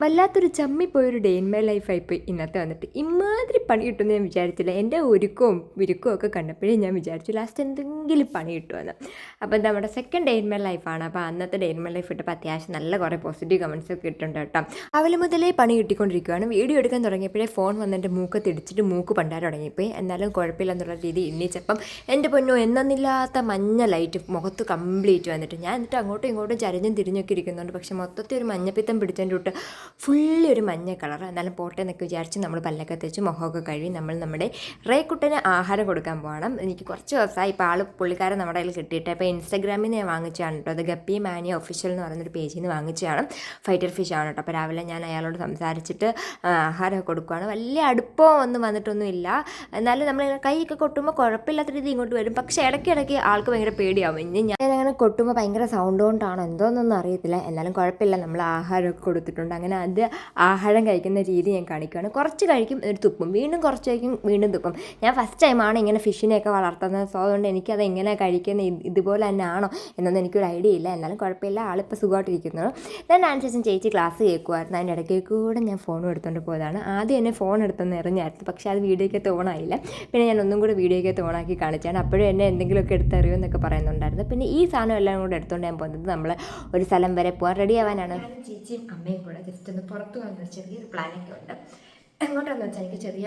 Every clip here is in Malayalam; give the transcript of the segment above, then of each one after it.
വല്ലാത്തൊരു ചമ്മിപ്പോയൊരു ഡേ ഇൻ മൈ ലൈഫായിപ്പോയി ഇന്നത്തെ വന്നിട്ട് ഇമാതിരി പണി കിട്ടുമെന്ന് ഞാൻ വിചാരിച്ചില്ല. എന്റെ ഒരുക്കവും വിരുക്കവും ഒക്കെ കണ്ടപ്പോഴേ ഞാൻ വിചാരിച്ചു ലാസ്റ്റ് എന്തെങ്കിലും പണി കിട്ടുമെന്ന്. അപ്പോൾ നമ്മുടെ സെക്കൻഡ് ഡേ ഇൻ മൈ ലൈഫാണ് അപ്പോൾ അന്നത്തെ ഡേ ഇൻ മൈ ലൈഫ് ഇട്ടപ്പോൾ അത്യാവശ്യം നല്ല കുറേ പോസിറ്റീവ് കമൻസ് ഒക്കെ ഇട്ടുണ്ട് കേട്ടോ. അവൽ മുതലേ പണി കിട്ടിക്കൊണ്ടിരിക്കുകയാണ് വീഡിയോ എടുക്കാൻ തുടങ്ങിയപ്പോഴേ ഫോൺ വന്നെന്റെ മൂക്ക് തിടിച്ചിട്ട് മൂക്ക് പണ്ടാൻ തുടങ്ങിപ്പോയി എന്നാലും കുഴപ്പമില്ല എന്നുള്ള രീതി എണ്ണീച്ചപ്പം എന്റെ പൊന്നു എന്നൊന്നില്ലാത്ത മഞ്ഞ ലൈറ്റ് മുഖത്ത് കംപ്ലീറ്റ് വന്നിട്ട് ഞാൻ എന്നിട്ട് അങ്ങോട്ടും ഇങ്ങോട്ടും ചരഞ്ഞും തിരിഞ്ഞൊക്കെ ഇരിക്കുന്നുണ്ട്. പക്ഷേ മൊത്തത്തിൽ ഒരു മഞ്ഞപ്പിത്തം പിടിച്ചതിന്റെ ഫുള്ളി ഒരു മഞ്ഞ കളർ എന്നാലും പോട്ടെ എന്നൊക്കെ വിചാരിച്ച് നമ്മൾ പല്ലൊക്കെ തെച്ച് മുഖമൊക്കെ കഴുകി നമ്മൾ നമ്മുടെ റേക്കുട്ടന് ആഹാരം കൊടുക്കാൻ പോകണം. എനിക്ക് കുറച്ച് ദിവസമായി ഇപ്പോൾ ആൾ പുള്ളിക്കാരൻ നമ്മുടെ കയ്യിൽ കിട്ടിയിട്ട് അപ്പോൾ ഇൻസ്റ്റാഗ്രാമിൽ നിന്ന് ഞാൻ വാങ്ങിച്ചതാണ് കേട്ടോ. അത് ഗപ്പി മാനി ഒഫീഷ്യൽ എന്ന് പറയുന്നൊരു പേജിൽ നിന്ന് വാങ്ങിച്ചതാണ്. ഫൈറ്റർ ഫിഷ് ആണ് കേട്ടോ. അപ്പോൾ രാവിലെ ഞാൻ അയാളോട് സംസാരിച്ചിട്ട് ആഹാരമൊക്കെ കൊടുക്കുകയാണ് വലിയ അടുപ്പം ഒന്നും വന്നിട്ടൊന്നും ഇല്ല എന്നാലും നമ്മൾ കൈയൊക്കെ കൊട്ടുമ്പോൾ കുഴപ്പമില്ലാത്ത രീതി ഇങ്ങോട്ട് വരും. പക്ഷേ ഇടയ്ക്കിടയ്ക്ക് ആൾക്ക് ഭയങ്കര പേടിയാവും. ഇനി ഞാൻ അങ്ങനെ കൊട്ടുമ്പോൾ ഭയങ്കര സൗണ്ട് കൊണ്ടാണോ എന്തോന്നൊന്നും അറിയത്തില്ല. എന്നാലും കുഴപ്പമില്ല. നമ്മൾ ആഹാരമൊക്കെ കൊടുത്തിട്ടുണ്ട്. അങ്ങനെ അത് ആഹാരം കഴിക്കുന്ന രീതി ഞാൻ കാണിക്കുകയാണ്. കുറച്ച് കഴിക്കും ഒരു തുപ്പും. വീണ്ടും കുറച്ച് കഴിക്കും വീണ്ടും തുപ്പും. ഞാൻ ഫസ്റ്റ് ടൈമാണ് ഇങ്ങനെ ഫിഷിനെയൊക്കെ വളർത്തുന്നത്. സോ അതുകൊണ്ട് എനിക്കത് എങ്ങനെ കഴിക്കുന്നത്? ഇതുപോലെ തന്നെ ആണോ എന്നൊന്നും എനിക്കൊരു ഐഡിയ ഇല്ല. എന്നാലും കുഴപ്പമില്ല. ആളിപ്പോൾ സുഖമായിട്ടിരിക്കുന്നു. ഞാൻ അതിനുശേഷം ചേച്ചി ക്ലാസ് കേൾക്കുമായിരുന്നു. അതിന്റെ ഇടയ്ക്ക് കൂടെ ഞാൻ ഫോൺ എടുത്തുകൊണ്ട് പോയതാണ്. ആദ്യം എന്നെ ഫോൺ എടുത്തെന്ന് എറിഞ്ഞായിരുന്നു. പക്ഷേ അത് വീഡിയോയ്ക്ക് ഓണായില്ല പിന്നെ ഞാൻ ഒന്നും കൂടെ വീഡിയോയ്ക്ക് ഓണാക്കി കാണിച്ചാണ്. അപ്പോഴും എന്നെ എന്തെങ്കിലുമൊക്കെ എടുത്തറിയോ എന്നൊക്കെ പറയുന്നുണ്ടായിരുന്നു. പിന്നെ ഈ സാധനം എല്ലാം കൂടെ എടുത്തുകൊണ്ട് ഞാൻ പോകുന്നത് നമ്മൾ ഒരു സ്ഥലം വരെ പോകാൻ റെഡി ആവാനാണ്. ചേച്ചിയും അമ്മയും കൂടെ ജസ്റ്റ് ഒന്ന് പുറത്ത് വന്ന ചെറിയൊരു പ്ലാനൊക്കെ ഉണ്ട്. എങ്ങോട്ടാന്ന് വെച്ചാൽ എനിക്ക് ചെറിയ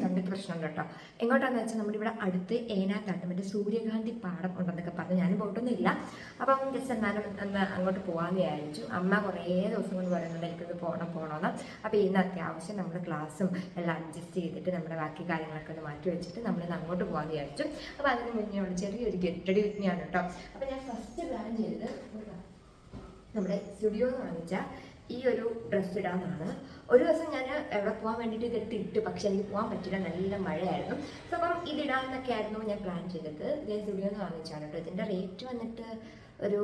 തൊണ്ടയ്ക്ക് പ്രശ്നമുണ്ട് കേട്ടോ. എങ്ങോട്ടാന്ന് വെച്ചാൽ നമ്മുടെ ഇവിടെ അടുത്ത് ഏനാത്താട്ട് മറ്റേ സൂര്യകാന്തി പാടം ഉണ്ടെന്നൊക്കെ പറഞ്ഞു. ഞാൻ പോയിട്ടൊന്നുമില്ല. അപ്പം ജസ്റ്റ് എന്നാലും അങ്ങോട്ട് പോകാമെന്ന് വിചാരിച്ചു. അമ്മ കുറേ ദിവസം കൊണ്ട് പറയുന്നുണ്ട് എനിക്കൊന്ന് പോകണം പോകണമെന്ന് അപ്പോൾ ഇന്ന് അത്യാവശ്യം നമ്മുടെ ക്ലാസ്സും എല്ലാം അഡ്ജസ്റ്റ് ചെയ്തിട്ട് നമ്മുടെ ബാക്കി കാര്യങ്ങളൊക്കെ ഒന്ന് മാറ്റി വെച്ചിട്ട് നമ്മളിന്ന് അങ്ങോട്ട് പോകാമെന്ന് വിചാരിച്ചു. അപ്പോൾ അതിന് മുന്നേ ഉള്ള ചെറിയൊരു ഗെറ്റടി വിജ്ഞാണ് കേട്ടോ. അപ്പോൾ ഞാൻ ഫസ്റ്റ് പ്ലാൻ ചെയ്തത് നമ്മുടെ സ്റ്റുഡിയോ എന്ന് വാങ്ങിച്ച ഈ ഒരു ഡ്രസ്സ് ഇടാമെന്നാണ് ഒരു ദിവസം ഞാൻ എവിടെ പോകാൻ വേണ്ടിയിട്ട് ഇതെടുത്ത് ഇട്ട് പക്ഷെ എനിക്ക് പോകാൻ പറ്റില്ല. നല്ല മഴയായിരുന്നു. സോ അപ്പം ഇതിടാമെന്നൊക്കെ ആയിരുന്നു ഞാൻ പ്ലാൻ ചെയ്തത്. ഞാൻ സ്റ്റുഡിയോ എന്ന് വാങ്ങിച്ചാണ് കേട്ടോ. ഇതിന്റെ റേറ്റ് വന്നിട്ട് ഒരു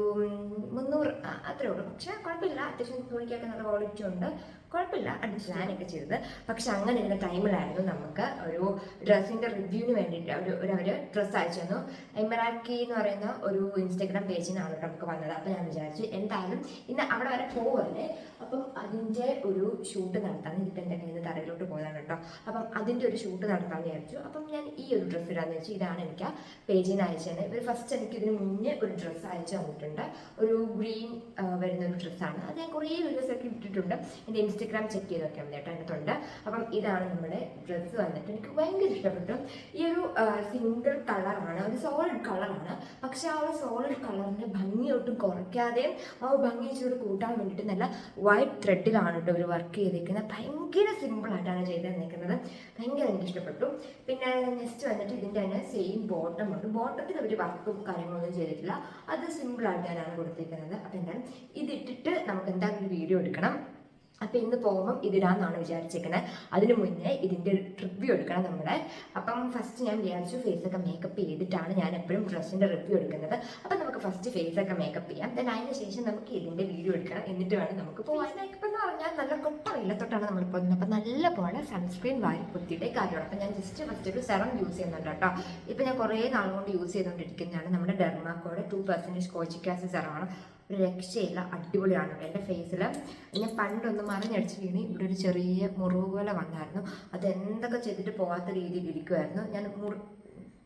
മുന്നൂറ് അത്രേ ഉള്ളൂ. പക്ഷേ കുഴപ്പമില്ല. അത്യാവശ്യം തുണിക്കൊക്കെ നല്ല ക്വാളിറ്റി ഉണ്ട്. കുഴപ്പമില്ല. പ്ലാനൊക്കെ ചെയ്തത്. പക്ഷെ അങ്ങനെ ഇരുന്ന ടൈമിലായിരുന്നു നമുക്ക് ഒരു ഡ്രസ്സിന്റെ റിവ്യൂവിന് വേണ്ടിയിട്ട് ഒരു ഒരു അവർ ഡ്രസ്സ് അയച്ചു തന്നു. എമറാക്കി എന്ന് പറയുന്ന ഒരു ഇൻസ്റ്റാഗ്രാം പേജിൽ നിന്നാണ് നമുക്ക് വന്നത്. അപ്പോൾ ഞാൻ വിചാരിച്ചു എന്തായാലും ഇന്ന് അവിടെ വരെ പോകുമല്ലേ അപ്പം അതിന്റെ ഒരു ഷൂട്ട് നടത്താൻ ഇപ്പം എന്റെ കയ്യിൽ നിന്ന് തറയിലോട്ട് പോയതാണ് കേട്ടോ. അപ്പം അതിന്റെ ഒരു ഷൂട്ട് നടത്താമെന്ന് വിചാരിച്ചു. അപ്പം ഞാൻ ഈ ഒരു ഡ്രസ്സ് ഇടാന്ന് വെച്ചു ഇതാണ് എനിക്ക് ആ പേജിൽ നിന്ന് അയച്ചു തന്നെ ഇവർ ഫസ്റ്റ് എനിക്ക് ഇതിന് മുന്നേ ഒരു ഡ്രസ്സ് അയച്ചു തന്നിട്ടുണ്ട്. ഒരു ഗ്രീൻ വരുന്ന ഒരു ഡ്രസ്സാണ് അത് ഞാൻ കുറേ വീഡിയോസ് ഒക്കെ ഇട്ടിട്ടുണ്ട്. എന്റെ ഇൻസ്റ്റഗ്രാം ചെക്ക് ചെയ്തൊക്കെ ഉണ്ട് കേട്ടോ അപ്പം ഇതാണ് നമ്മുടെ ഡ്രസ്സ് വന്നിട്ട് എനിക്ക് ഭയങ്കര ഇഷ്ടപ്പെട്ടു. ഈ ഒരു സിംഗിൾ കളറാണ് ഒരു സോളിഡ് കളറാണ് പക്ഷെ ആ ഒരു സോളിഡ് കളറിന്റെ ഭംഗി ഒട്ടും കുറയ്ക്കാതെയും ആ ഭംഗി ഇച്ചിരി കൂട്ടാൻ വേണ്ടിയിട്ട് നല്ല വൈറ്റ് ത്രെഡിലാണ് കേട്ടോ ഒരു വർക്ക് ചെയ്തിരിക്കുന്നത് ഭയങ്കര സിമ്പിളായിട്ടാണ് ചെയ്ത് തന്നിരിക്കുന്നത് ഭയങ്കര എനിക്ക് ഇഷ്ടപ്പെട്ടു. പിന്നെ നെക്സ്റ്റ് വന്നിട്ട് ഇതിന്റെ തന്നെ സെയിം ബോട്ടം ഉണ്ട്. ബോട്ടത്തിൽ ഒരു വർക്കും കാര്യങ്ങളൊന്നും ചെയ്തിട്ടില്ല. അത് സിമ്പിളായിട്ട് ഞാനാണ് കൊടുത്തിരിക്കുന്നത് അപ്പം എന്തായാലും ഇതിട്ടിട്ട് നമുക്ക് എന്തായാലും വീഡിയോ എടുക്കണം. അപ്പം ഇന്ന് പോകുമ്പം ഇതിടാന്നാണ് വിചാരിച്ചേക്കുന്നത് അതിന് മുന്നേ ഇതിന്റെ റിവ്യൂ എടുക്കണം നമ്മുടെ. അപ്പം ഫസ്റ്റ് ഞാൻ വിചാരിച്ചു ഫേസൊക്കെ മേക്കപ്പ് ചെയ്തിട്ടാണ് ഞാൻ എപ്പോഴും ഡ്രസ്സിന്റെ റിവ്യൂ എടുക്കുന്നത്. അപ്പം നമുക്ക് ഫസ്റ്റ് ഫേസൊക്കെ മേക്കപ്പ് ചെയ്യാം. ദെൻ അതിന് ശേഷം നമുക്ക് ഇതിന്റെ വീഡിയോ എടുക്കണം. എന്നിട്ട് വേണം നമുക്ക് പോകാൻ മേക്കപ്പ് എന്ന് പറഞ്ഞാൽ നല്ല കൊട്ട വെയിലത്തോട്ടാണ് നമ്മൾ പോകുന്നത് അപ്പം നല്ല പോലെ സൺസ്ക്രീൻ വാരി കുത്തിയിട്ടേ കാര്യമാണ്. അപ്പം ഞാൻ ജസ്റ്റ് ഫസ്റ്റ് ഒരു സെറം യൂസ് ചെയ്യുന്നുണ്ട് കേട്ടോ. ഇപ്പം ഞാൻ കുറേ നാൾ കൊണ്ട് യൂസ് ചെയ്തുകൊണ്ടിരിക്കുന്നതാണ് നമ്മുടെ ഡെർമാക്കോയുടെ ടു പെർസെന്റേജ് കോച്ചിക് ആസിഡ് സെറമാണ് ഒരു രക്ഷയില്ല അടിപൊളിയാണ്. എന്റെ ഫേസിൽ ഞാൻ പണ്ടൊന്ന് മറിഞ്ഞടിച്ച് വീണ് ഇവിടെ ഒരു ചെറിയ മുറിവ് പോലെ വന്നായിരുന്നു. അത് എന്തൊക്കെ ചെയ്തിട്ട് പോകാത്ത രീതിയിൽ ഇരിക്കുമായിരുന്നു ഞാൻ മുറി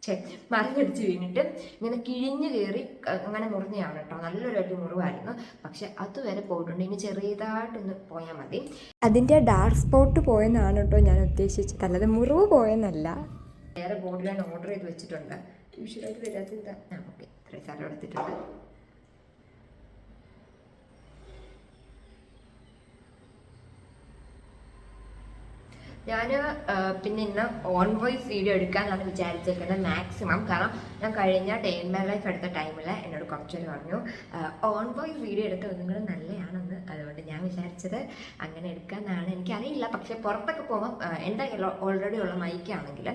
ഛെ, മറിഞ്ഞടിച്ച് വീണിട്ട് ഇങ്ങനെ കിഴിഞ്ഞ് കയറി അങ്ങനെ മുറിഞ്ഞതാണ് കേട്ടോ. നല്ലൊരു അടി മുറിവായിരുന്നു. പക്ഷെ അതുവരെ പോയിട്ടുണ്ട്. ഇനി ചെറിയതായിട്ടൊന്ന് പോയാൽ മതി. അതിന്റെ ഡാർക്ക് സ്പോട്ട് പോയെന്നാണ് കേട്ടോ ഞാൻ ഉദ്ദേശിച്ചത്. അല്ലാതെ മുറിവ് പോയെന്നല്ല. വേറെ ബോർഡിലാണ് ഓർഡർ ചെയ്ത് വെച്ചിട്ടുണ്ട്. യൂഷ്വലായിട്ട് വരാത്ത എന്താ? ആ ഓക്കെ. ഇത്രയും സാധനം എടുത്തിട്ടുണ്ട്. ഞാൻ പിന്നെ ഇന്ന് ഓൺ വോയിസ് വീഡിയോ എടുക്കാനാണ് വിചാരിച്ചേക്കുന്നത് മാക്സിമം കാരണം ഞാൻ കഴിഞ്ഞ മൈ ലൈഫ് എടുത്ത ടൈമിൽ എന്നോട് കുറച്ചു പറഞ്ഞു ഓൺ വോയിസ് വീഡിയോ എടുത്ത നിങ്ങൾ നല്ലതാണെന്ന് അതുകൊണ്ട് ഞാൻ വിചാരിച്ചത് അങ്ങനെ എടുക്കാമെന്നാണ് എനിക്കറിയില്ല. പക്ഷേ പുറത്തൊക്കെ പോകുമ്പോൾ എന്റെ ഓൾറെഡി ഉള്ള മൈക്കാണെങ്കിൽ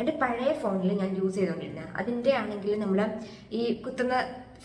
എന്റെ പഴയ ഫോണിൽ ഞാൻ യൂസ് ചെയ്തുകൊണ്ടിരുന്നത് അതിന്റെ ആണെങ്കിൽ നമ്മൾ ഈ കുത്തുന്ന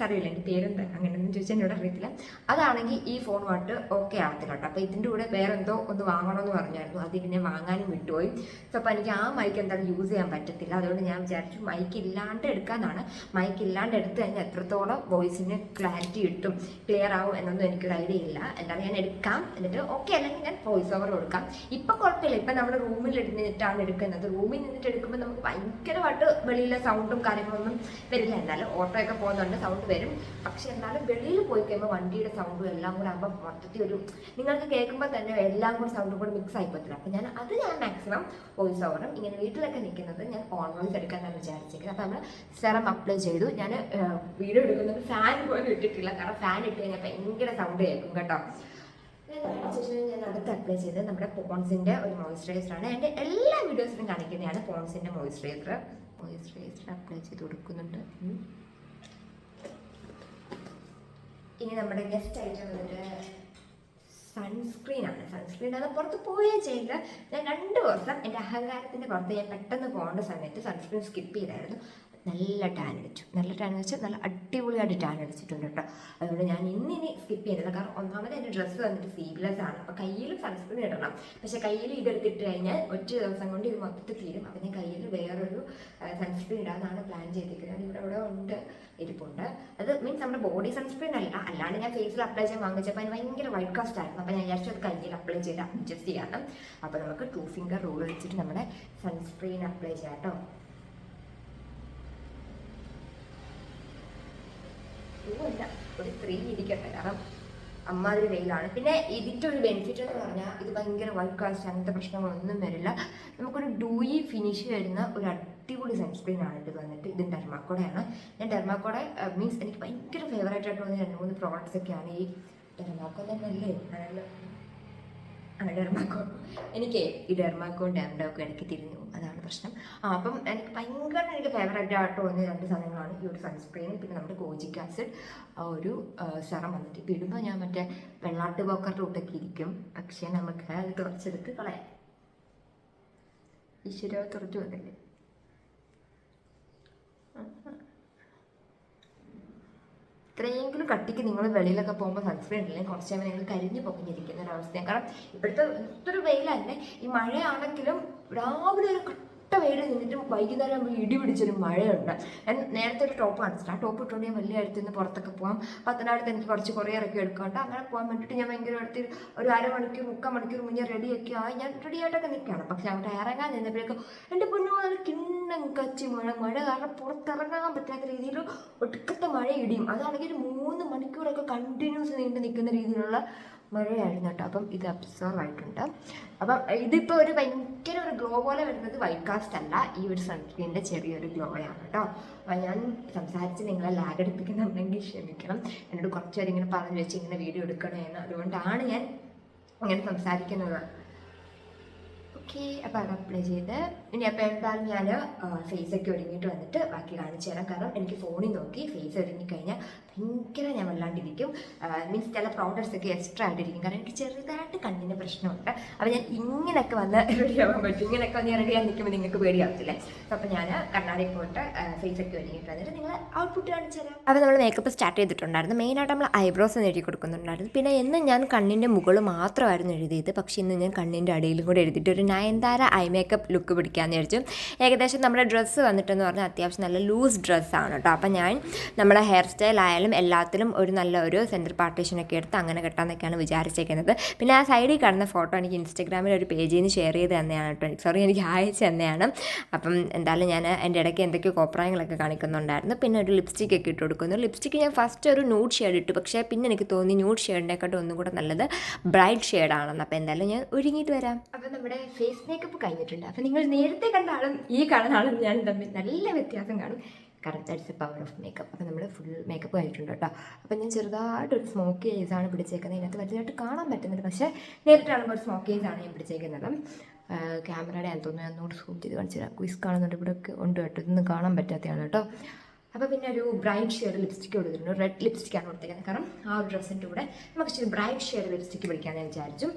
അറിയില്ല എന്റെ പേരെന്താ? അങ്ങനെയൊന്നും ചോദിച്ചാൽ എന്നോട് അറിയത്തില്ല. അതാണെങ്കിൽ ഈ ഫോണുമായിട്ട് ഓക്കെ ആകത്തില്ല കേട്ടോ. അപ്പോൾ ഇതിന്റെ കൂടെ വേറെ എന്തോ ഒന്ന് വാങ്ങണമെന്ന് പറഞ്ഞായിരുന്നു. അത് പിന്നെ വാങ്ങാനും വിട്ടുപോയി. സോ അപ്പോൾ എനിക്ക് ആ മൈക്ക് എന്തായാലും യൂസ് ചെയ്യാൻ പറ്റത്തില്ല. അതുകൊണ്ട് ഞാൻ വിചാരിച്ചു മൈക്ക് ഇല്ലാണ്ട് എടുക്കാനാണ് മൈക്ക് ഇല്ലാണ്ട് എടുത്തു കഴിഞ്ഞാൽ എത്രത്തോളം വോയിസിന് ക്ലാരിറ്റി കിട്ടും ക്ലിയർ ആവും എന്നൊന്നും എനിക്കൊരു ഐഡിയ ഇല്ല. എന്തായാലും ഞാൻ എടുക്കാം. എന്നിട്ട് ഓക്കെ അല്ലെങ്കിൽ ഞാൻ വോയിസ് ഓവർ കൊടുക്കാം. ഇപ്പം കുഴപ്പമില്ല. ഇപ്പം നമ്മൾ റൂമിൽ ഇരുന്നിട്ടാണ് എടുക്കുന്നത്. റൂമിൽ നിന്നിട്ട് എടുക്കുമ്പോൾ നമുക്ക് ഭയങ്കരമായിട്ട് വെളിയിലെ സൗണ്ടും കാര്യങ്ങളൊന്നും വരില്ല. എന്നാലും ഓട്ടോ ഒക്കെ പോകുന്നുണ്ട്. സൗണ്ട് വരും. പക്ഷെ എന്നാലും വെളിയിൽ പോയി കഴിയുമ്പോൾ വണ്ടിയുടെ സൗണ്ടും എല്ലാം കൂടെ ആകുമ്പോൾ മൊത്തത്തിൽ ഒരു നിങ്ങൾക്ക് കേൾക്കുമ്പോൾ തന്നെ എല്ലാം കൂടെ സൗണ്ടും കൂടെ മിക്സ് ആയി പറ്റില്ല അപ്പം ഞാൻ അത് ഞാൻ മാക്സിമം വോയിസ് ഓവറും ഇങ്ങനെ വീട്ടിലൊക്കെ നിൽക്കുന്നത് ഞാൻ ഓൺ വോയിസ് എടുക്കാനാണ് വിചാരിച്ചിരിക്കുന്നത് അപ്പം നമ്മൾ സെറം അപ്ലൈ ചെയ്തു. ഞാൻ വീഡിയോ എടുക്കുന്നത് ഫാൻ പോലും ഇട്ടിട്ടില്ല. കാരണം ഫാൻ ഇട്ട് കഴിഞ്ഞാൽ ഭയങ്കര സൗണ്ട് കേൾക്കും കേട്ടോ. ഞാൻ അടുത്ത് അപ്ലൈ ചെയ്തത് നമ്മുടെ പോൺസിന്റെ ഒരു മോയിസ്ചറൈസർ ആണ്. എന്റെ എല്ലാ വീഡിയോസിലും കാണിക്കുന്നതാണ് പോൺസിന്റെ മോയിസ്ചറൈസർ മോയിസ്ചറൈസർ അപ്ലൈ ചെയ്ത് കൊടുക്കുന്നുണ്ട്. ഇനി നമ്മുടെ ഗസ്റ്റ് ഐറ്റം വന്നിട്ട് സൺസ്ക്രീൻ ആണ്. സൺസ്ക്രീൻ അത് പുറത്ത് പോവുകയും ചെയ്യില്ല. ഞാൻ രണ്ട് ദിവസം എന്റെ അഹങ്കാരത്തിന്റെ പുറത്ത് ഞാൻ പെട്ടെന്ന് പോകേണ്ട സമയത്ത് സൺസ്ക്രീൻ സ്കിപ്പ് ചെയ്തായിരുന്നു. നല്ല ടാൻ അടിച്ചു. നല്ല ടാൻ വെച്ച് നല്ല അടിപൊളിയായിട്ട് ടാൻ അടിച്ചിട്ടുണ്ട് കേട്ടോ. അതുകൊണ്ട് ഞാൻ ഇന്നിനി സ്കിപ്പ് ചെയ്യുന്നില്ല കാരണം ഒന്നാമത് എന്റെ ഡ്രസ്സ് വന്നിട്ട് സ്ലീവ്ലെസ് ആണ്. അപ്പോൾ കയ്യിൽ സൺസ്ക്രീൻ ഇടണം. പക്ഷേ കയ്യിൽ ഇതെടുത്തിട്ട് കഴിഞ്ഞാൽ ഒറ്റ ദിവസം കൊണ്ട് ഇത് മൊത്തത്തിൽ തീരും. അപ്പം ഞാൻ കയ്യിൽ വേറൊരു സൺസ്ക്രീൻ ഇടാമെന്നാണ് പ്ലാൻ ചെയ്തിരിക്കുന്നത്. ഇവിടെ ഇവിടെ ഉണ്ട് ഇരിപ്പുണ്ട്. അത് മീൻസ് നമ്മുടെ ബോഡി സൺസ്ക്രീൻ അല്ല. അല്ലാണ്ട് ഞാൻ ഫേസിൽ അപ്ലൈ ചെയ്യാൻ വാങ്ങിച്ചപ്പോൾ അതിന് ഭയങ്കര വൈറ്റ് കാസ്റ്റ് ആയിരുന്നു. അപ്പോൾ ഞാൻ വിചാരിച്ചു അത് കയ്യിൽ അപ്ലൈ ചെയ്ത് അഡ്ജസ്റ്റ് ചെയ്യാം അപ്പോൾ നമുക്ക് ടു ഫിംഗർ റൂൾ വെച്ചിട്ട് നമ്മുടെ സൺസ്ക്രീൻ അപ്ലൈ ചെയ്യാം കേട്ടോ. അല്ല ഒരു ത്രീ ഇരിക്കട്ടെ കാരണം അമ്മാതിരി വെയിലാണ്. പിന്നെ ഇതിന്റെ ഒരു ബെനിഫിറ്റ് എന്ന് പറഞ്ഞാൽ ഇത് ഭയങ്കര വൈറ്റ് കാസ്റ്റ് അങ്ങനത്തെ പ്രശ്നങ്ങളൊന്നും വരില്ല. നമുക്കൊരു ഡൂയി ഫിനിഷ് വരുന്ന ഒരു അടിപൊളി സൺസ്ക്രീൻ ആണ് ഇത് വന്നിട്ട്. ഇത് ഡെർമാക്കോടെയാണ്. ഞാൻ ഡെർമാക്കോടെ മീൻസ് എനിക്ക് ഭയങ്കര ഫേവറേറ്റ് ആയിട്ട് തോന്നിയ രണ്ട് മൂന്ന് പ്രോഡക്റ്റ്സ് ഒക്കെയാണ് ഈ ഡെർമാക്കോ തന്നെ അല്ലേ അക്കൗണ്ട് എനിക്ക് ഈ ഡെർമാക്കോയും ഡാംഡോക്കും എനിക്ക് തിരിഞ്ഞു അതാണ് പ്രശ്നം. ആ അപ്പം എനിക്ക് ഭയങ്കര എനിക്ക് ഫേവറേറ്റ് ആയിട്ട് തോന്നിയ രണ്ട് സാധനങ്ങളാണ് ഈ ഒരു സൺസ്ക്രീൻ പിന്നെ നമ്മുടെ കോജിക് ആസിഡ് ആ ഒരു സെറം വന്നിട്ട്. ഇപ്പം ഇടുമ്പോൾ ഞാൻ മറ്റേ വെള്ളാട്ട് പോക്കറിന്റെ കൂട്ടൊക്കെ ഇരിക്കും. പക്ഷേ നമുക്ക് അത് തുറച്ചെടുത്ത് കളയാം. ഈശ്വര തുറച്ചു വന്നില്ലേ? ഇത്രയെങ്കിലും കട്ടിക്ക് നിങ്ങൾ വെളിയിലൊക്കെ പോകുമ്പോൾ സൺസ്ക്രീൻ ഇല്ലെങ്കിൽ കുറച്ച് സമയം നിങ്ങൾ കരിഞ്ഞു പൊക്കിഞ്ഞിരിക്കുന്ന ഒരവസ്ഥയാണ് കാരണം ഇപ്പോഴത്തെ ഇത്ര വെയിലല്ലേ ഈ മഴയാണെങ്കിലും രാവിലെ ഒരു വെയിൽ നിന്നിട്ടും വൈകുന്നേരം ആകുമ്പോൾ ഇടി പിടിച്ചൊരു മഴയുണ്ട്. നേരത്തെ ഒരു ടോപ്പ് കാണിച്ചിട്ട് ആ ടോപ്പ് ഇട്ടുകൊണ്ട് ഞാൻ വലിയ അടുത്ത് നിന്ന് പുറത്തൊക്കെ പോകാം പത്തനാടത്ത് എനിക്ക് കുറച്ച് കുറേ ഇറക്കി എടുക്കാണ്ട് അങ്ങനെ പോകാൻ വേണ്ടിയിട്ട് ഞാൻ ഭയങ്കര അടുത്ത് ഒരു അരമണിക്കൂർ മുക്കാൽ മണിക്കൂർ മുന്നേ റെഡിയൊക്കെ ആയി. ഞാൻ റെഡി ആയിട്ടൊക്കെ നിൽക്കുകയാണ് പക്ഷെ അവിടെ ഇറങ്ങാൻ നിന്നപ്പോഴേക്കും എന്റെ പൊന്നു മുതൽ കിണ്ണം കച്ചി മഴ. മഴ കാരണം പുറത്തിറങ്ങാൻ പറ്റാത്ത രീതിയിൽ ഒടുക്കത്തെ മഴ ഇടിയും. അതാണെങ്കിൽ ഒരു മൂന്ന് മണിക്കൂറൊക്കെ കണ്ടിന്യൂസ് നീണ്ടു നിൽക്കുന്ന രീതിയിലുള്ള മഴയായിരുന്നു കേട്ടോ. അപ്പം ഇത് അബ്സോർവ് ആയിട്ടുണ്ട്. അപ്പം ഇതിപ്പോൾ ഒരു ഭയങ്കര ഒരു ഗ്ലോ പോലെ വരുന്നത് വൈറ്റ് കാസ്റ്റ് അല്ല. ഈ ഒരു സൺസ്ക്രീനിന്റെ ചെറിയൊരു ഗ്ലോ ആണ് കേട്ടോ. അപ്പം ഞാൻ സംസാരിച്ച് നിങ്ങളെ ലാഗ് എടുപ്പിക്കുന്നുണ്ടെങ്കിൽ ക്ഷമിക്കണം. എന്നോട് കുറച്ച് പേര് ഇങ്ങനെ പറഞ്ഞു വെച്ച് ഇങ്ങനെ വീഡിയോ എടുക്കണമെന്ന് അതുകൊണ്ടാണ് ഞാൻ ഇങ്ങനെ സംസാരിക്കുന്നത്. ഓക്കെ അപ്പോൾ അത് അപ്ലൈ ചെയ്ത് ഇനി അപ്പോൾ എന്തായാലും ഞാൻ ഫേസൊക്കെ ഒരുങ്ങിയിട്ട് വന്നിട്ട് ബാക്കി കാണിച്ചു തരാം. കാരണം എനിക്ക് ഫോണിൽ നോക്കി ഫേസ് ഒരുങ്ങിക്കഴിഞ്ഞാൽ ഭയങ്കര ഞാൻ വല്ലാണ്ടിരിക്കും. മീൻസ് ചില പ്രോഡക്റ്റ്സ് ഒക്കെ എക്സ്ട്രാ ആയിട്ടിരിക്കും. കാരണം എനിക്ക് ചെറുതായിട്ട് കണ്ണിന് പ്രശ്നമുണ്ട്. അപ്പോൾ ഞാൻ ഇങ്ങനെയൊക്കെ വന്ന് റെഡി ആവാൻ പറ്റും. ഇങ്ങനെയൊക്കെ വന്ന് റെഡി ആയി നിൽക്കുമ്പോൾ നിങ്ങൾക്ക് പേടിയാവത്തില്ലേ? അപ്പോൾ ഞാൻ കണ്ണാടി പോയിട്ട് ഫേസ് ഒക്കെ ഒരുങ്ങിയിട്ട് വന്നിട്ട് നിങ്ങൾ ഔട്ട്പുട്ട് കാണിച്ചു തരാം. അപ്പോൾ നമ്മൾ മേക്കപ്പ് സ്റ്റാർട്ട് ചെയ്തിട്ടുണ്ടായിരുന്നു. മെയിനായിട്ട് നമ്മൾ ഐബ്രോസ് എഴുതി കൊടുക്കുന്നുണ്ടായിരുന്നു. പിന്നെ എന്നും ഞാൻ കണ്ണിന്റെ മുകളിൽ മാത്രമായിരുന്നു എഴുതിയത്. പക്ഷേ ഇന്ന് ഞാൻ കണ്ണിന്റെ അടിയിലും കൂടെ എഴുതിയിട്ട് ഒരു നയൻതാര ഐ മേക്കപ്പ് ലുക്ക് പിടിക്കാമെന്ന് വിചാരിച്ചു. ഏകദേശം നമ്മുടെ ഡ്രസ്സ് വന്നിട്ടെന്ന് പറഞ്ഞാൽ അത്യാവശ്യം നല്ല ലൂസ് ഡ്രസ്സാണ് കേട്ടോ അപ്പോൾ ഞാൻ നമ്മുടെ ഹെയർ സ്റ്റൈൽ ആയാലും എല്ലാത്തിലും ഒരു നല്ല ഒരു സെന്റർ പാർട്ടീഷനൊക്കെ എടുത്ത് അങ്ങനെ കെട്ടാമെന്നൊക്കെയാണ് വിചാരിച്ചേക്കുന്നത്. പിന്നെ ആ സൈഡിൽ കാണുന്ന ഫോട്ടോ എനിക്ക് ഇൻസ്റ്റഗ്രാമിൽ ഒരു പേജിൽ നിന്ന് ഷെയർ ചെയ്ത് തന്നെയാണ് കേട്ടോ സോറി എനിക്ക് അയച്ചു തന്നെയാണ്. അപ്പം എന്തായാലും ഞാൻ എന്റെ ഇടയ്ക്ക് എന്തൊക്കെയോ കോപ്രായങ്ങളൊക്കെ കാണിക്കുന്നുണ്ടായിരുന്നു. പിന്നെ ഒരു ലിപ്സ്റ്റിക് ഒക്കെ ഇട്ട് കൊടുക്കുന്നു. ലിപ്സ്റ്റിക്ക് ഞാൻ ഫസ്റ്റ് ഒരു ന്യൂഡ് ഷെയ്ഡ് ഇട്ടു. പക്ഷേ പിന്നെ എനിക്ക് തോന്നി ന്യൂഡ് ഷെയ്ഡിനെക്കാട്ടും ഒന്നും കൂടെ നല്ലത് ബ്രൈറ്റ് ഷെയ്ഡാണെന്ന് അപ്പോൾ എന്തായാലും ഞാൻ ഒരുങ്ങിയിട്ട് വരാം. അപ്പോൾ നമ്മുടെ ഫേസ് മേക്കപ്പ് കഴിഞ്ഞിട്ടുണ്ട്. അപ്പോൾ നിങ്ങൾ നേരത്തെ കണ്ട ആളും ഈ കാണുന്ന ആളും ഞാൻ തമ്മിൽ നല്ല വ്യത്യാസം കാണും. Correct a power of makeup അപ്പോൾ നമ്മൾ ഫുൾ മേക്കപ്പ് കഴിഞ്ഞിട്ടുണ്ട് കേട്ടോ. അപ്പോൾ ഞാൻ ചെറുതായിട്ടൊരു സ്മോക്കി ഏസാണ് പിടിച്ചേക്കുന്നത്. ഇതിനകത്ത് വലുതായിട്ട് കാണാൻ പറ്റുന്നുണ്ട്. പക്ഷേ നേരിട്ട് കാണുമ്പോൾ ഒരു സ്മോക്കി ഏസാണ് ഞാൻ പിടിച്ചേക്കുന്നത്. ക്യാമറയുടെ ഞാൻ തോന്നുന്നു ഒന്നുകൂടി സൂം ചെയ്ത് കാണിച്ചു തരാം. ക്വിസ് കാണുന്നുണ്ട്. ഇവിടെ ഉണ്ട് കേട്ടോ. ഇതൊന്നും കാണാൻ പറ്റാത്തതാണ് കേട്ടോ. അപ്പോൾ പിന്നെ ഒരു ബ്രൈറ്റ് ഷെയ്ഡ് ലിപ്സ്റ്റിക് കൊടുത്തിട്ടുണ്ട് റെഡ് ലിപ്സ്റ്റിക്കാണ് കൊടുത്തേക്കുന്നത്. കാരണം ആ ഒരു ഡ്രസ്സിന്റെ കൂടെ നമുക്ക് ഇച്ചിരി ബ്രൈറ്റ് ഷെയ്ഡ് ലിപ്സ്റ്റിക്ക് പിടിക്കാമെന്ന് വിചാരിച്ചു.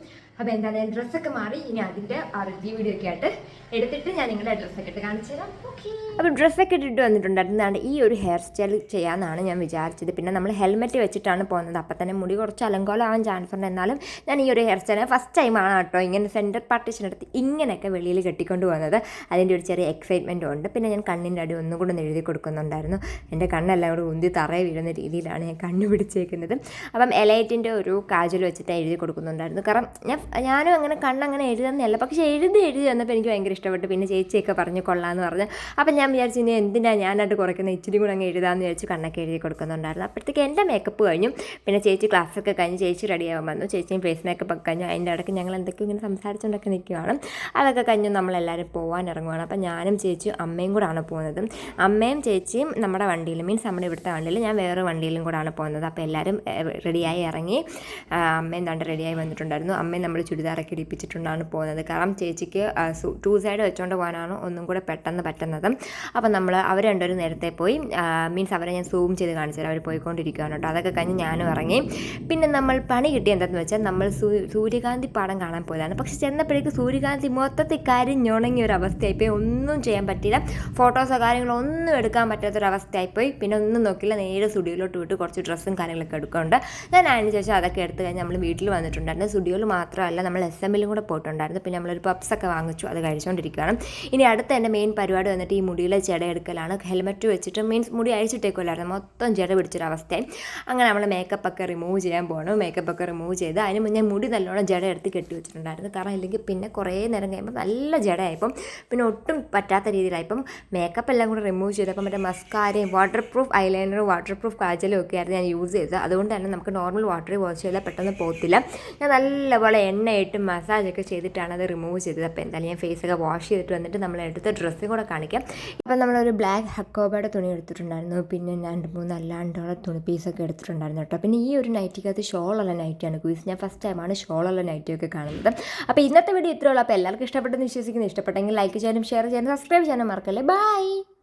അപ്പോൾ എന്തായാലും ഡ്രസ്സൊക്കെ മാറി ഇനി അതിന്റെ റിവ്യൂ വീഡിയോ ഒക്കെ ആയിട്ട് എടുത്തിട്ട് ഞാൻ നിങ്ങളുടെ ഡ്രസ്സൊക്കെ ഇട്ട് കാണിച്ചു തരാം. ഓക്കെ അപ്പോൾ ഡ്രസ്സൊക്കെ ഇട്ടിട്ട് വന്നിട്ടുണ്ടായിരുന്നു. ഈ ഒരു ഹെയർ സ്റ്റൈൽ ചെയ്യാമെന്നാണ് ഞാൻ വിചാരിച്ചത്. പിന്നെ നമ്മൾ ഹെൽമെറ്റ് വെച്ചിട്ടാണ് പോകുന്നത്. അപ്പം തന്നെ മുടി കുറച്ച് അലങ്കോലമാവാൻ ചാൻസ് ഉണ്ട്. എന്നാലും ഞാൻ ഈ ഒരു ഹെയർ സ്റ്റൈൽ ഫസ്റ്റ് ടൈമാണ് കേട്ടോ ഇങ്ങനെ സെന്റർ പാർട്ടിഷൻ എടുത്ത് ഇങ്ങനെയൊക്കെ വെളിയിൽ കെട്ടിക്കൊണ്ട് പോകുന്നത്. അതിന്റെ ഒരു ചെറിയ എക്സൈറ്റ്മെന്റും ഉണ്ട്. പിന്നെ ഞാൻ കണ്ണിന്റെ അടി ഒന്നും കൂടെ എഴുതി കൊടുക്കുന്നുണ്ടായിരുന്നു. എന്റെ കണ്ണെല്ലാം കൂടെ ഉന്തി തറയെ വീഴുന്ന രീതിയിലാണ് ഞാൻ കണ്ണ് പിടിച്ചേക്കുന്നത്. അപ്പം എലൈറ്റിന്റെ ഒരു കാജൽ വെച്ചിട്ട് എഴുതി കൊടുക്കുന്നുണ്ടായിരുന്നു. കാരണം ഞാൻ ഞാനും അങ്ങനെ കണ്ണങ്ങനെ എഴുതുന്നതല്ല. പക്ഷേ എഴുതി എഴുതി വന്നപ്പോൾ എനിക്ക് ഭയങ്കര ഇഷ്ടപ്പെട്ടു. പിന്നെ ചേച്ചിയൊക്കെ പറഞ്ഞു കൊള്ളാമെന്ന് പറഞ്ഞു. അപ്പം ഞാൻ വിചാരിച്ചു ഇനി എന്തിനാണ് ഞാനായിട്ട് കുറയ്ക്കുന്നത് ഇച്ചിരി കൂടെ അങ്ങ് എഴുതാമെന്ന് വിചാരിച്ച് കണ്ണൊക്കെ എഴുതി കൊടുക്കുന്നുണ്ടായിരുന്നു. അപ്പോഴത്തേക്ക് എന്റെ മേക്കപ്പ് കഴിഞ്ഞു. പിന്നെ ചേച്ചി ക്ലാസ്സൊക്കെ കഴിഞ്ഞ് ചേച്ചി റെഡിയാവാൻ വന്നു. ചേച്ചിയും ഫേസ് മേക്കപ്പ് ഒക്കെ കഴിഞ്ഞു. അതിന്റെ ഇടയ്ക്ക് ഞങ്ങൾ എന്തൊക്കെയോ ഇങ്ങനെ സംസാരിച്ചുകൊണ്ടൊക്കെ നിൽക്കുകയാണ് അതൊക്കെ കഴിഞ്ഞ് നമ്മളെല്ലാവരും പോകാൻ ഇറങ്ങുവാണ്. അപ്പം ഞാനും ചേച്ചിയും അമ്മയും കൂടാണ് പോകുന്നത്. അമ്മയും ചേച്ചിയും നമ്മുടെ വണ്ടിയിൽ മീൻസ് നമ്മുടെ ഇവിടുത്തെ വണ്ടിയിൽ ഞാൻ വേറെ വണ്ടിയിലും കൂടാണ് പോകുന്നത്. അപ്പോൾ എല്ലാവരും റെഡിയായി ഇറങ്ങി. അമ്മയും തണ്ട് റെഡിയായി വന്നിട്ടുണ്ടായിരുന്നു. അമ്മയും നമ്മൾ ചുരിദാറൊക്കെ ഇടിപ്പിച്ചിട്ടുണ്ടാണ് പോകുന്നത്. കാരണം ചേച്ചിക്ക് ടു സൈഡ് വെച്ചുകൊണ്ട് പോകാനാണ് ഒന്നും കൂടെ പെട്ടെന്ന് പറ്റുന്നത്. അപ്പം നമ്മൾ അവർ രണ്ടുപേരും നേരത്തെ പോയി മീൻസ് അവരെ ഞാൻ സൂം ചെയ്ത് കാണിച്ചു അവർ പോയിക്കൊണ്ടിരിക്കുകയാണ് കേട്ടോ. അതൊക്കെ കഴിഞ്ഞ് ഞാനും ഇറങ്ങി. പിന്നെ നമ്മൾ പണി കിട്ടിയ എന്താണെന്ന് വെച്ചാൽ നമ്മൾ സൂര്യകാന്തി പാടം കാണാൻ പോയതാണ്. പക്ഷെ ചെന്നപ്പോഴേക്ക് സൂര്യകാന്തി മൊത്തത്തിൽ കരിഞ്ഞുണങ്ങിയ ഒരു അവസ്ഥയായിപ്പോയി ഒന്നും ചെയ്യാൻ പറ്റില്ല ഫോട്ടോസോ കാര്യങ്ങളോ ഒന്നും എടുക്കാൻ പറ്റാത്തൊരവസ്ഥയായിപ്പോയി പിന്നെ ഒന്നും നോക്കില്ല നേരെ സ്റ്റുഡിയോയിലോട്ട് വിട്ട് കുറച്ച് ഡ്രസ്സും കാര്യങ്ങളൊക്കെ എടുക്കുന്നുണ്ട്. ഞാൻ അതിന് ശേഷം അതൊക്കെ എടുത്ത് കഴിഞ്ഞ് നമ്മൾ വീട്ടിൽ വന്നിട്ടുണ്ടായിരുന്നു. സ്റ്റുഡിയോയിൽ മാത്രമല്ല നമ്മൾ എസ് എമ്മിലും കൂടെ പോയിട്ടുണ്ടായിരുന്നു. പിന്നെ നമ്മളൊരു പപ്സൊക്കെ വാങ്ങിച്ചു. അത് കഴിച്ചുകൊണ്ടിരിക്കുകയാണ് ഇനി അടുത്ത എന്റെ മെയിൻ പരിപാടി വന്നിട്ട് ഈ മുടിയിലെ ജട എടുക്കലാണ്. ഹെൽമെറ്റ് വെച്ചിട്ട് മീൻസ് മുടി അഴിച്ചിട്ടേക്കുമല്ലായിരുന്നു മൊത്തം ജട പിടിച്ചൊരവസ്ഥയും അങ്ങനെ നമ്മൾ മേക്കപ്പ് ഒക്കെ റിമൂവ് ചെയ്യാൻ പോകണം മേക്കപ്പ് ഒക്കെ റിമൂവ് ചെയ്ത് അതിന് മുന്നേ മുടി നല്ലോണം ജട എടുത്ത് കെട്ടി വെച്ചിട്ടുണ്ടായിരുന്നു. കാരണം ഇല്ലെങ്കിൽ പിന്നെ കുറേ നേരം കഴിയുമ്പോൾ നല്ല ജടയായപ്പം പിന്നെ ഒട്ടും പറ്റാത്ത രീതിയിലായപ്പം. മേക്കപ്പ് എല്ലാം കൂടെ റിമൂവ് ചെയ്തപ്പോൾ മറ്റേ മസ്കാരയും വാട്ടർ പ്രൂഫ് ഐലൈനറും വാട്ടർ പ്രൂഫ് കാജലും ഒക്കെ ആയിരുന്നു ഞാൻ യൂസ് ചെയ്തത്. അതുകൊണ്ട് തന്നെ നമുക്ക് നോർമൽ വാട്ടറിൽ വാഷ് ചെയ്താൽ പെട്ടെന്ന് പോകത്തില്ല. ഞാൻ നല്ലപോലെ എണ്ണയിട്ട് മസാജൊക്കെ ചെയ്തിട്ടാണ് അത് റിമൂവ് ചെയ്തത്. അപ്പോൾ എന്തായാലും ഞാൻ ഫേസൊക്കെ വാഷ് ചെയ്തിട്ട് വന്നിട്ട് നമ്മൾ എടുത്ത ഡ്രസ്സും കൂടെ കാണിക്കാം. അപ്പോൾ നമ്മളൊരു ബ്ലാക്ക് ഹക്കോബയുടെ തുണി എടുത്തിട്ടുണ്ടായിരുന്നു. പിന്നെ രണ്ട് മൂന്ന് അല്ലാണ്ടുള്ള തുണി പീസൊക്കെ എടുത്തിട്ടുണ്ടായിരുന്നു കേട്ടോ. പിന്നെ ഈ ഒരു നൈറ്റിക്കകത്ത് ഷോളുള്ള നൈറ്റിയാണ് ക്വീസ് ഞാൻ ഫസ്റ്റ് ടൈമാണ് ഷോളുള്ള നൈറ്റിയൊക്കെ കാണുന്നത്. അപ്പോൾ ഇന്നത്തെ വീഡിയോ ഇത്രയുള്ളൂ അപ്പോൾ എല്ലാവർക്കും ഇഷ്ടപ്പെട്ടെന്ന് വിശ്വസിക്കുന്നു. ഇഷ്ടപ്പെട്ടെങ്കിൽ ലൈക്ക് ചെയ്യാനും ഷെയർ ചെയ്യാനും സബ്സ്ക്രൈബ് ചെയ്യാനും മറക്കല്ലേ? ബൈ